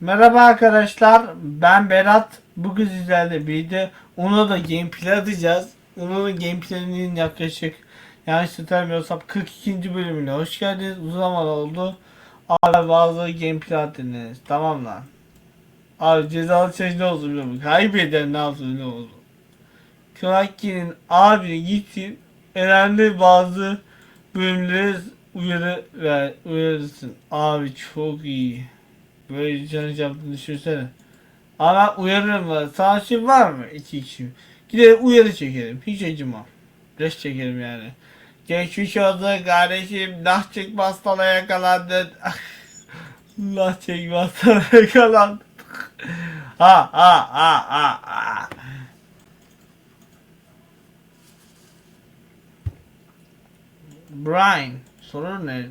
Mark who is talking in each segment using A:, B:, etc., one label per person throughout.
A: Merhaba arkadaşlar, ben Berat. Bugün sizlerle birlikte onu da gameplay atacağız. Onun gameplay'inin yaklaşık yanlış hatırlamıyorsam 42. bölümüne hoş geldiniz. Uzun zaman oldu. Abi bazı gameplay attınız. Tamam lan. Abi cezalı şey ne olsun biliyor musun? Kaybeden ne yapsın ne olsun? Kraken'in abi gitsin önemli bazı bölümleri uyarı ver, uyarırsın. Abi çok iyi. Böyle canı yaptığını düşünsene. Ama uyarırım var. Sana şey var mı? İki kişi. Gidelim uyarı çekelim. Hiç acımam. Reş çekelim yani. Geçmiş olsun kardeşim. Nah çekme hastalığa yakalandın. nah çekme hastalığa yakalandın. ha ha ha ha ha. Brian. Sorun ne?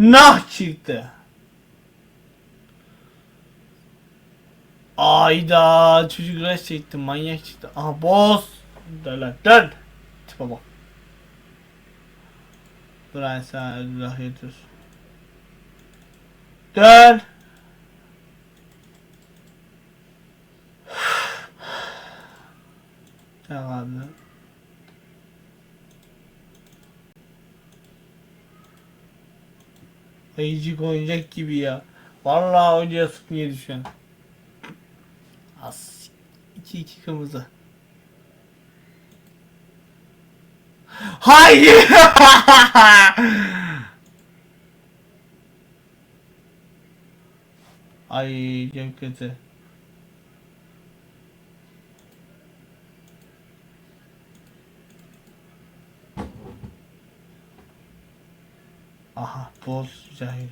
A: Nah çıktı. Ayda çocuk res çekti manyak çıktı. Aha boss. Dön dön. Tipe bak. Brian sen hak ediyorsun. Dön. Tamam abi. Ayıcık oyuncak gibi ya. Vallahi oynayasın niye düşen. As. 2-2 kırmızı. Hayır. Ay çok kötü. Aha boz cahil.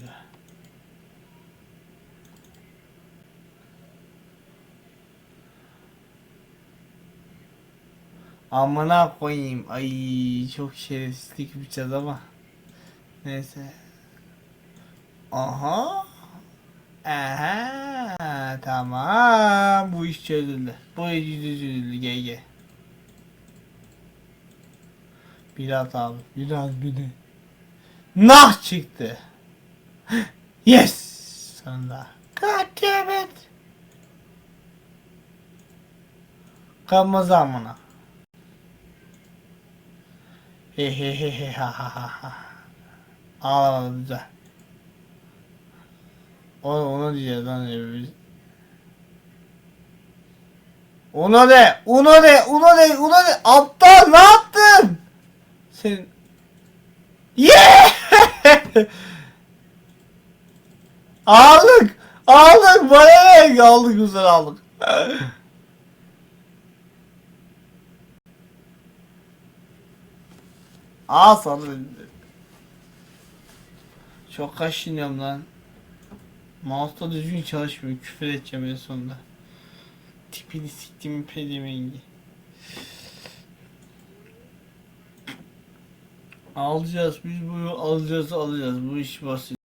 A: Amına koyayım. Ay çok şerefsizlik yapacağız ama. Neyse. Aha. Aha. Tamam. Bu iş çözüldü. Bu iş çözüldü. GG. Biraz abi. Biraz bir de. Nah çıktı. Yes. Sonunda. God damn it. Kırmızı amına. He he he he ha ha ha ha. Ağlamadı güzel. O ona diyeceğiz lan biz. Ona de, ona de, ona de, ona de. Aptal ne yaptın? Sen Yeah! Aldık! Aldık! Bana ne? Aldık güzel aldık. Al sana. Çok kaşınıyorum lan. Mouse'da düzgün çalışmıyor. Küfür edeceğim en sonunda. Tipini siktimin pedemengi. Alacağız biz bunu alacağız alacağız bu iş basit.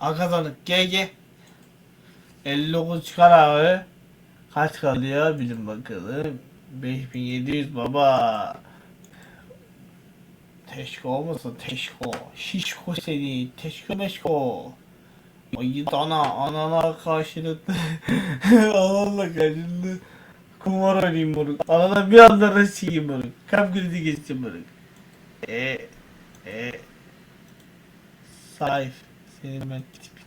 A: Akazanık GG 59 çıkar abi. Kaç kalıyor bilin bakalım. 5700 baba. Teşko olmasın teşko. Şişko seni teşko meşko. Ayı dana anana karşılıklı. Ananla karşılıklı. Kumar oynayayım moruk. Arada bir anda reçiyim moruk. Kalp krizi geçtim moruk. E e Saif. Senin ben tipini.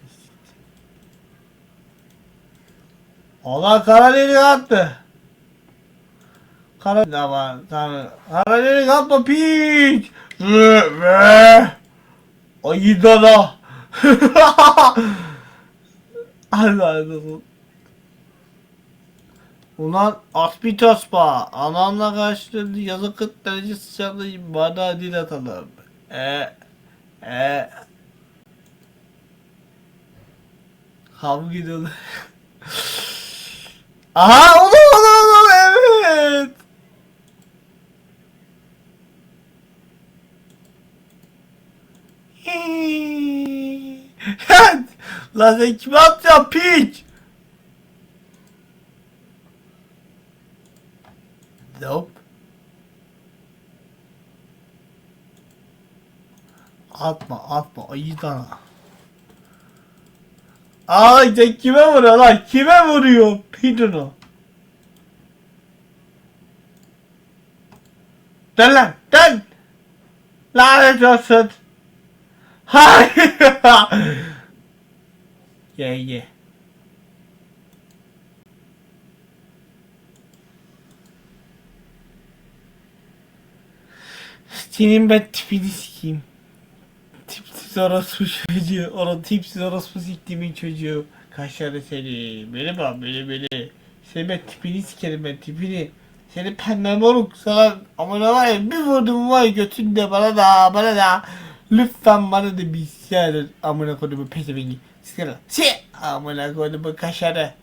A: Allah Karadeniz'i attı. Kara ama tamam. Karadeniz'i atma piç. Ve ve. Ayı dana. Allah Allah. Ulan Aspitaspa anamla karşıladı yazı 40 derece sıcaklığı bardağa dil atalım. E e Ham gidiyor. Aha onu onu onu evet. Lan sen kime atacaksın piç? Nope. Atma atma ayı dana. Ay de kime vuruyor lan? Kime vuruyor? Pidino. Dön lan dön. Lanet olsun. Hayır. ye ye. Senin ben tipini sikeyim. Tipsiz orospu çocuğu. Orada tipsiz orospu siktiğimin çocuğu. Kaşarı seni. Beni bak beni beni. Seni ben tipini sikerim ben tipini. Seni pembe moruk sana amına var ya bir vurdum var götünde bana da bana da. Lütfen bana da bir şeyler amına kodumu pezevengi. Sikara. Si amına kodumu kaşarı.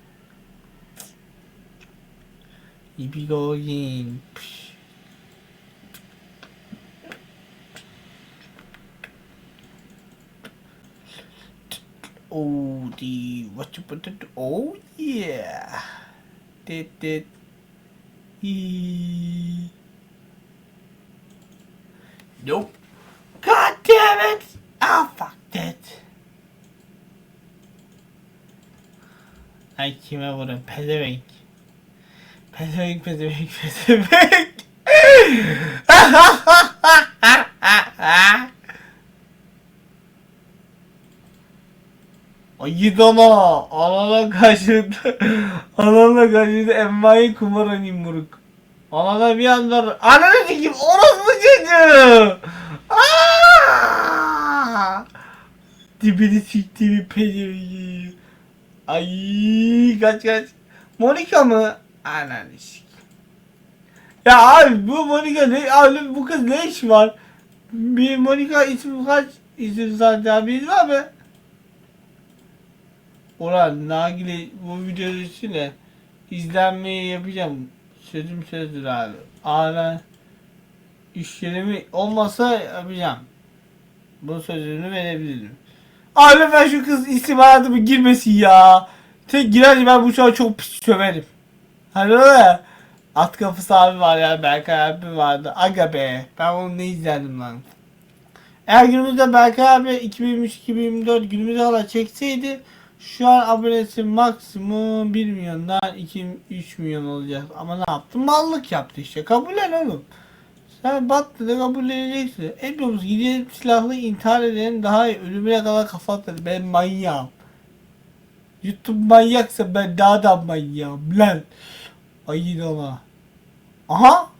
A: İbi going. Pş. Oh, the what you put it? Oh yeah. Did did. E. Nope. God damn it! Oh fuck that. Ay kime vurun? Pezevenk. Pezevenk, pezevenk, pezevenk. Ayı dana. Anana karşında. Anana karşında envai kumar oynayayım moruk. Anana bir anda. Ananı sikeyim. Orospu çocuğu. Aaaa! Dibini siktiğimi pezevenk. Ay kaç kaç. Monika mı? Ananı sik. Ya abi bu Monika ne? Abi bu kız ne iş var? Bir Monika ismi kaç isim zaten bir var mı? Ulan Nagil'i bu içine izlenmeyi yapacağım. Sözüm sözdür abi. Ağla işlerimi olmasa yapacağım. Bu sözünü verebilirim. Abi ben şu kız isim hayatıma girmesin ya. Tek girerse ben bu çocuğa çok pis söverim. Hani öyle. At kafası abi var ya Berkay abi vardı. Aga be. Ben onu ne izledim lan. Eğer günümüzde Berkay abi 2023-2024 günümüze kadar çekseydi şu an abonesi maksimum 1 milyondan 2-3 milyon olacak. Ama ne yaptı? Mallık yaptı işte. Kabul et oğlum. Sen battı da kabul edeceksin. Hepimiz gidelim silahlı intihar edelim daha iyi. Ölümüne kadar kafa atarız. Ben manyağım. YouTube manyaksa ben daha da manyağım lan. Ayın ama. Aha.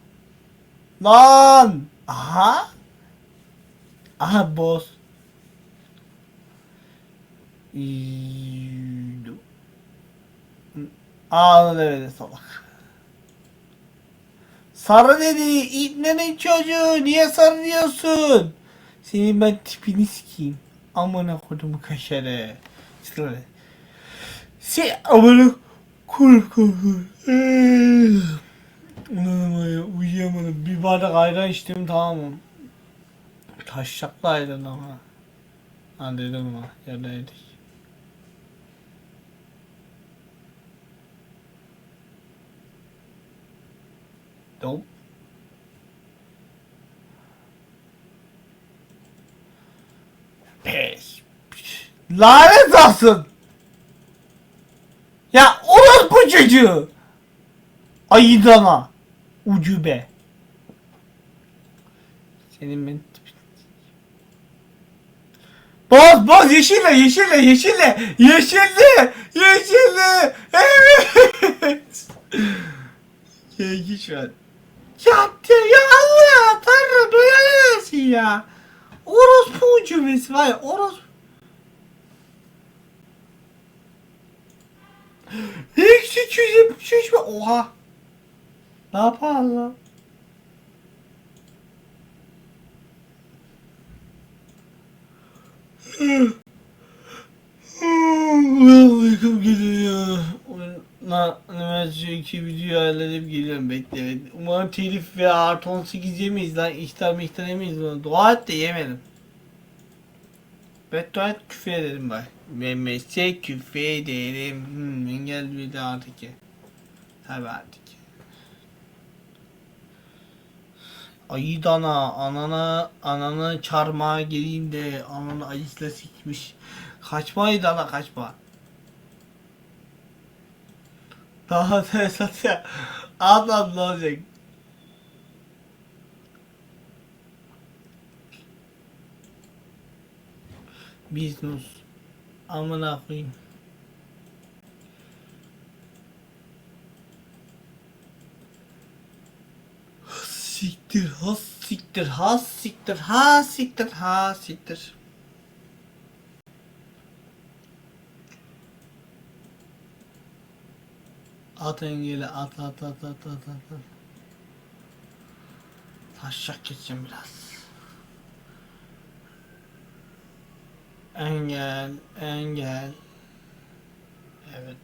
A: Lan. Aha. Aha boss. Öyle salak. Sarı dedi. İbnenin çocuğu. Niye sarı diyorsun? Senin ben tipini sikeyim. Amına kodumu kaşarı. Sıkıntı. Se amına kur kur kur. Uyuyamadım. Bir bardak ayran içtim tamam mı? Taşşaklı ayran ama. Ha dedim ama yerdeydik. Nope. Pes. Lanet olsun. Ya orospu çocuğu. Ayı dana. Ucube. Senin ben Boz boz yeşille yeşille yeşille yeşille yeşille evet. ya hiç ver. Yaptı ya Allah tanrım böyle ya. Orospu ucubesi var ya orospu. Eksi 273 mi? Oha. Ne yapar lan? Uykum 2 video halledip geliyorum bekle. Umarım telif ve artı 18 yemeyiz lan. İhtar miktar yemeyiz lan. Dua et de yemedim. Beddua et küfür ederim bak. Memese küfür ederim. Hmm, engel bir de artık. Tabi artık. Ayı dana ananı ananı çarmıha geleyim de ananı ayısla sikmiş. Kaçma ayı dana kaçma. Daha ne satıyor? Adam ne olacak? Business. Amına koyayım. Siktir, ha siktir, ha siktir, ha siktir, ha siktir. At engeli, at, at, at, at, at, at, at. Taşacak geçeceğim biraz. Engel, engel. Evet.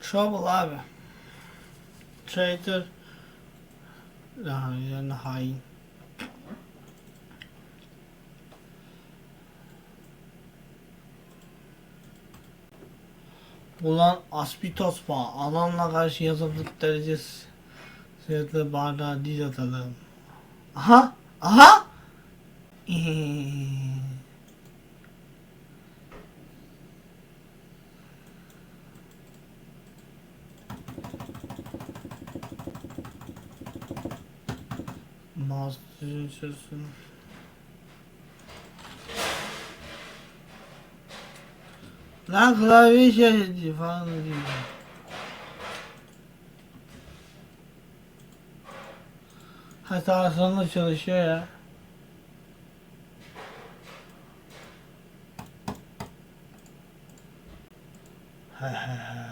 A: Trouble abi. Traitor. Yani hain. Ulan Aspitos ba alanla karşı yazımlık derecesi Seyretli bardağı diz atalım. Aha! Aha! Eee. Master'ın sözünü. Lan klavye işareti falan diyor. Hatta sonunda çalışıyor ya. He he he.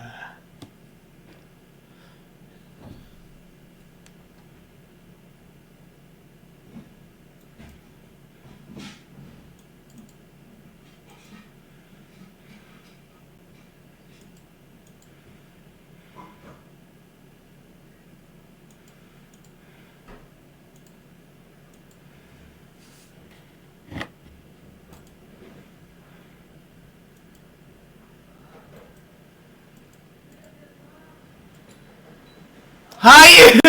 A: Hayır.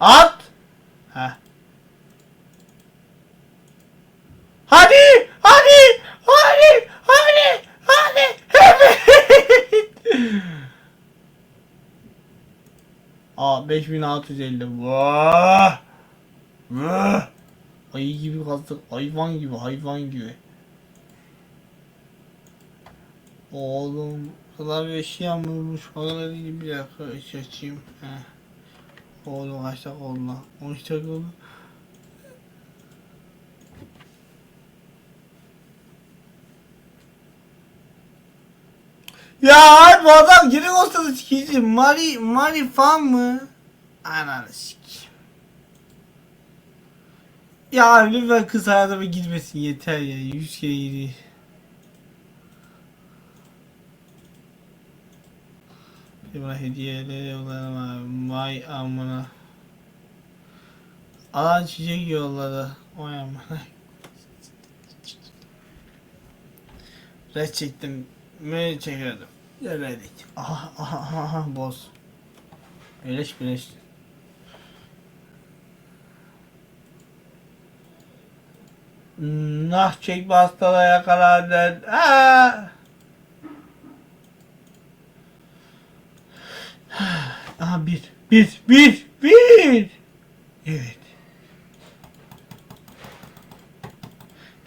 A: At. Ha. Hadi, hadi, hadi, hadi, hadi. Evet. Aa 5650. Vah. Vah. Ayı gibi kazdık. Hayvan gibi, hayvan gibi. Oğlum klavye şey yapmış falan dedi bir dakika iç açayım. Heh. Oğlum kaç dakika oldu lan? 13 dakika oldu. Ya bu adam geri da sikeceğim. Mari, Mari fan mı? Ananı sikeyim. Ya lütfen kız hayatıma girmesin yeter ya. Yüz kere giriyor. Bana hediyeleri yollarım. Vay amına. Alan çiçek yolladı. Vay amına. Red çektim. Mi çekerdim. Denedik. Aha aha aha, boz. Birleş birleş. Nah çek bastala yakaladın. Aa! Aha bir, bir, bir, bir. Evet.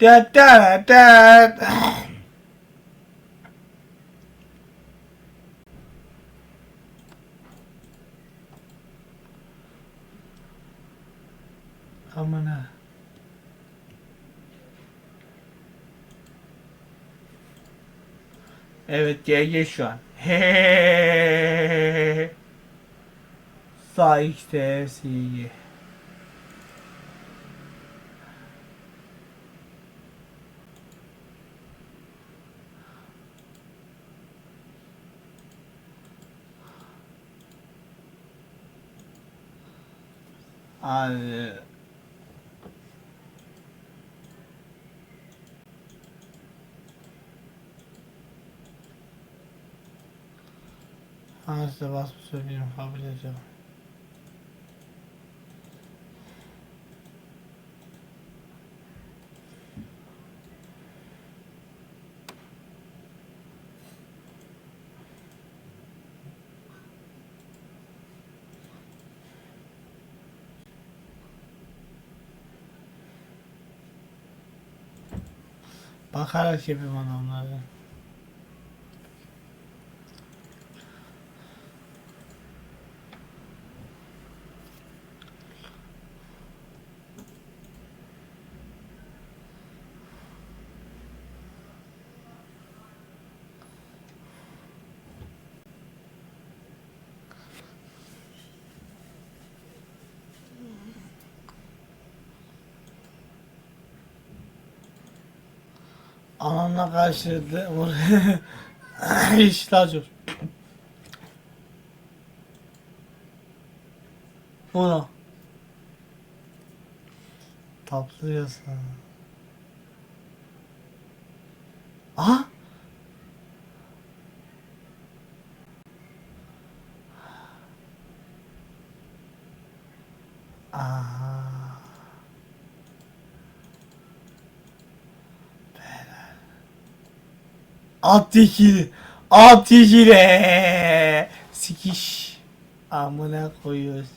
A: Da da da. Aman ha. Evet GG şu an. Hehehehe. Sağ işte silgi. Hadi. Ben size basıp söyleyeyim kabul ediyorum. Bakarak yapayım adamları. Anamla karşıladı. İşte acıyor. Ona. Tatlı yasa. Aha. Aha. At tekili. At tekili. Sikiş. Amına koyuyoruz.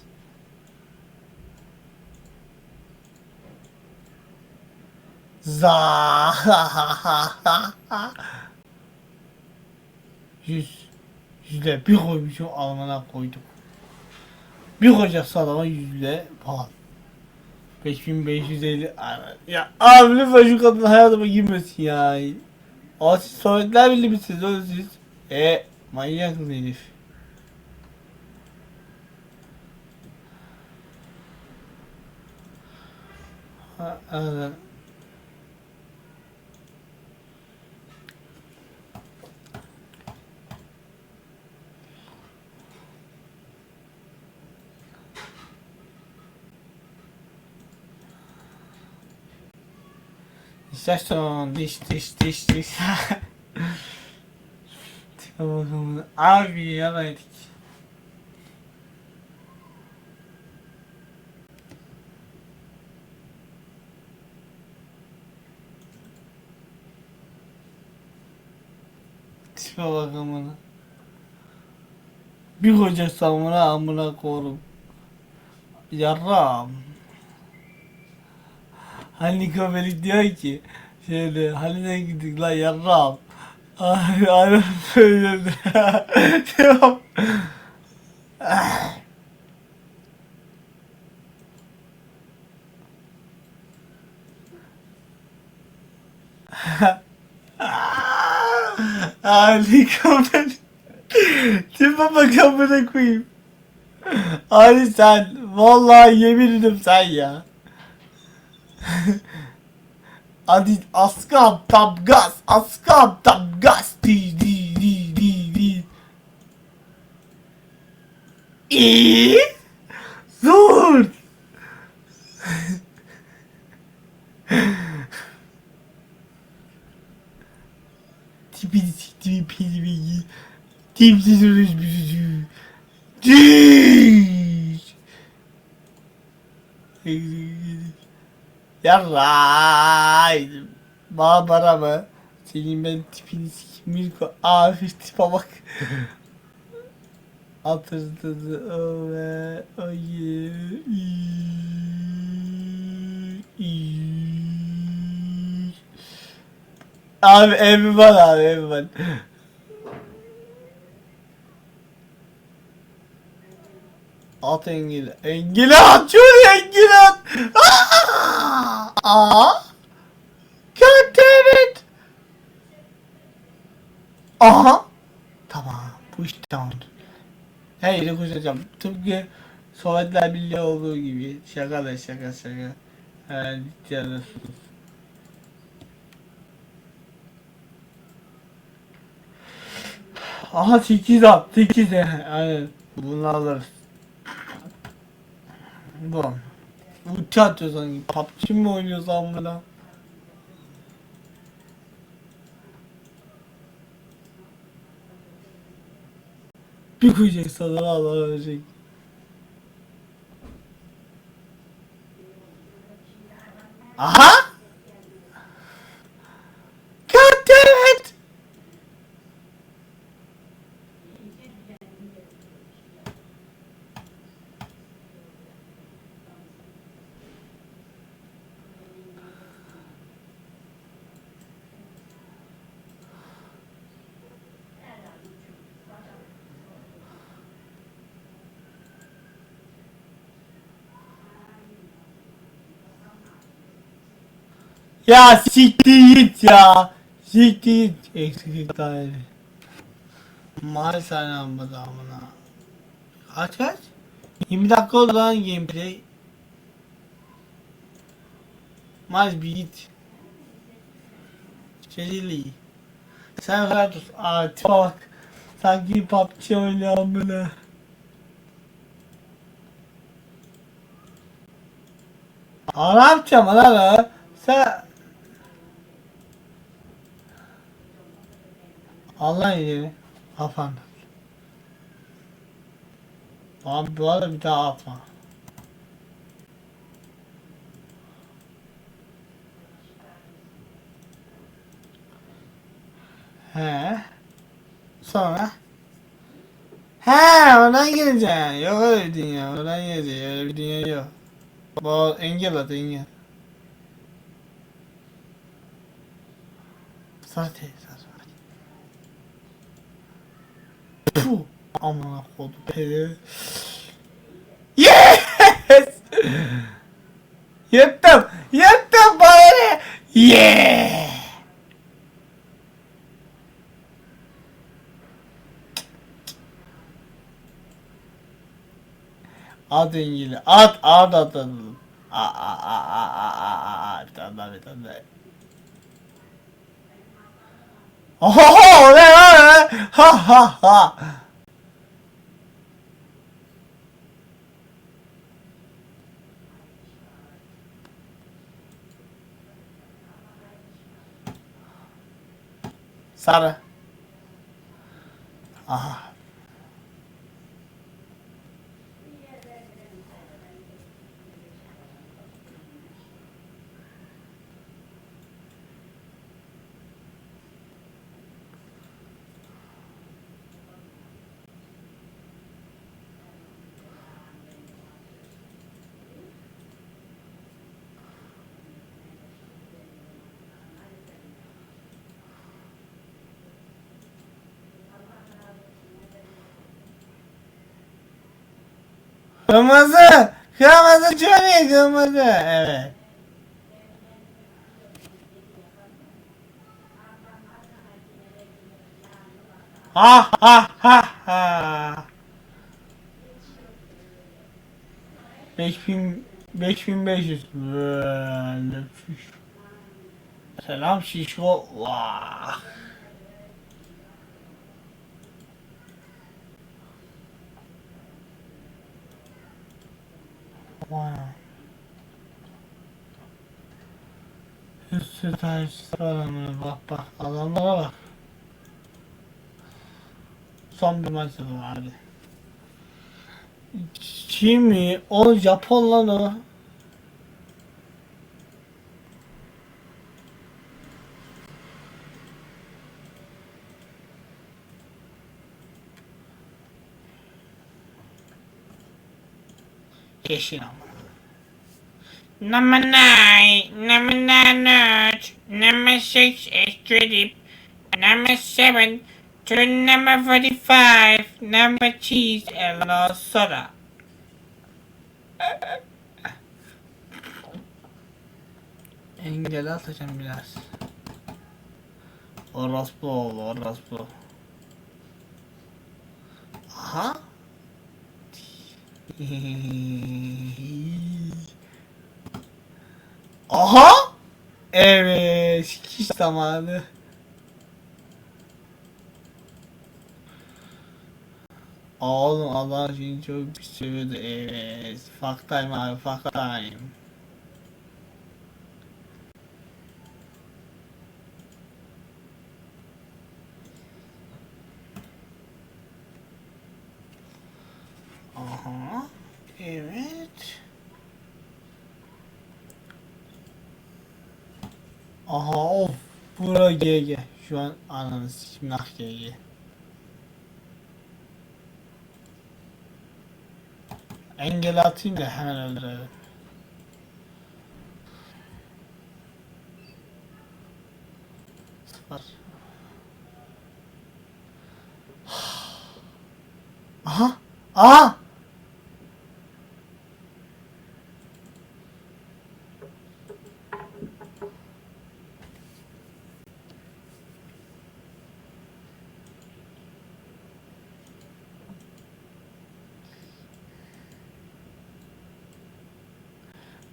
A: Za. Yüz. Yüzde bir koymuşum almana koydum. Bir koyacaksa adama yüzde falan. 5550 Ana- ya abi lütfen şu kadın hayatıma girmesin ya. Aa siz Sovyetler Birliği misiniz oğlum siz? E manyak mı herif? Ha, evet. İstasyon diş diş diş diş. Tipe bakalım. Abi yaraydık. Tipe bakalım. Bir koca samura amına korum. Yarram. Hani köpelik diyor ki şöyle hani ne gittik lan yarram. Ay ay söyledi. Ali köpelik. Tipe bak amına koyayım. Ali sen vallahi yemin ederim sen ya. Hadi askam tam gaz askam tam gaz. Di di di di di. İyi Zor. Tipini siktiğimi pili Tipsiz ölüş büzücü Düş Yarray. Barbara mı? Senin ben tipini sikim Mirko. Abi tipe bak. Atırdı o ve ayı. Abi evi var abi evi At engeli. Engeli at şöyle engeli at. Aa! God damn it. Aha. Tamam. Bu iş tamam. Her yere koşacağım. Tıpkı Sovyetler Birliği olduğu gibi. Şaka da şaka şaka. Ha, canım. Aha 8 at 8 aynen bunu Bu. Ulti atıyor sanki. PUBG mi oynuyoruz amına? Bir koyacak sana Allah verecek. Aha! God damn it! Ya siktir git ya. Siktir git. Eksik tane. Maalesef anlamadı amına. Kaç kaç? 20 dakika oldu lan gameplay. Maalesef bir git. Şerili. Sen rahat ol. Aa tipe bak. Sanki PUBG oynuyor amına. Ne yapacağım lan ha? Sen... İleri. Afan. Abi bu arada bir daha atma. He. Sonra. He oradan gireceksin. Yok öyle bir dünya. Oradan gireceksin. Öyle bir dünya yok. Bu engel at engel. Zaten zaten. Puh. Amına kodu peri. Yes! Yettim! Yettim bari! Yeah! At İngili. At at at at. A a a a a a a bir tane daha bir tane daha. Oho ne ha ha ha. Sarı. Aha. Kırmızı. Kırmızı Johnny kırmızı. Evet. Ha ha ha ha. 5000 5500 böyle şiş. Selam şişko. Vah. Vay. Üstü taşsı adamına bak bak adamlara bak. Son bir maç var hadi. Çin mi? O Japon o. Yeşil ama.
B: Number nine, number nine notch, number six is Tridip, number seven to number forty-five, number cheese and no soda.
A: Engel atacağım biraz. Orospu oldu orospu. Aha. Aha. Evet. Sikiş zamanı. Oğlum Allah seni çok bir seviyordu. Evet. Fuck time abi fuck time. Evet. Aha of. Bura GG. Şu an ananı sikim nah GG. Engel atayım da hemen öldürelim. Sıfır. Aha! Aa!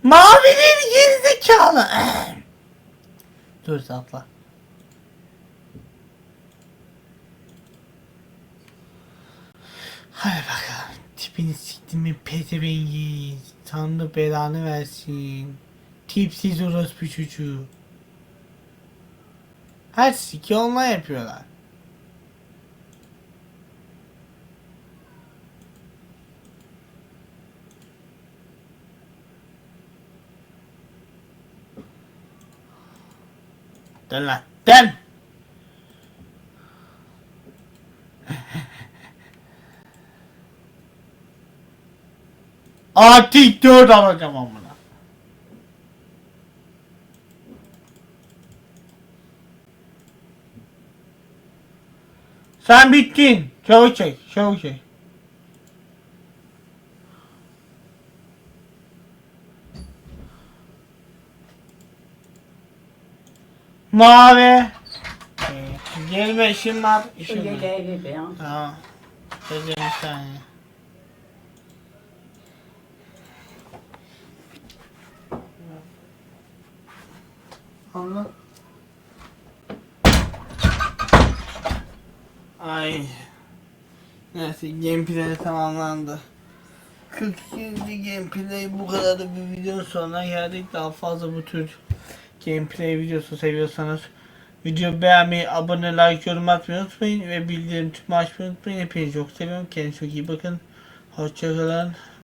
A: Mavileri gerizekalı. Dur atla. Hadi bakalım. Tipini siktim mi pezevengi. Tanrı belanı versin. Tipsiz orospu çocuğu. Her siki onunla yapıyorlar. Dön lan. Dön. Artık 4 alacağım amına. Sen bittin. Çabuk çek. Çabuk çek. Mavi. Gelme işim var. işim var.
C: Öyle beyaz.
A: Tamam. Bekle bir saniye. Allah. Ay. Neyse gameplay tamamlandı. 42. gameplay bu kadar da bir video sonuna geldik. Daha fazla bu tür gameplay videosu seviyorsanız Video beğenmeyi, abone, like, yorum atmayı unutmayın ve bildirim tüm açmayı unutmayın. Hepinizi çok seviyorum. Kendinize çok iyi bakın. Hoşçakalın.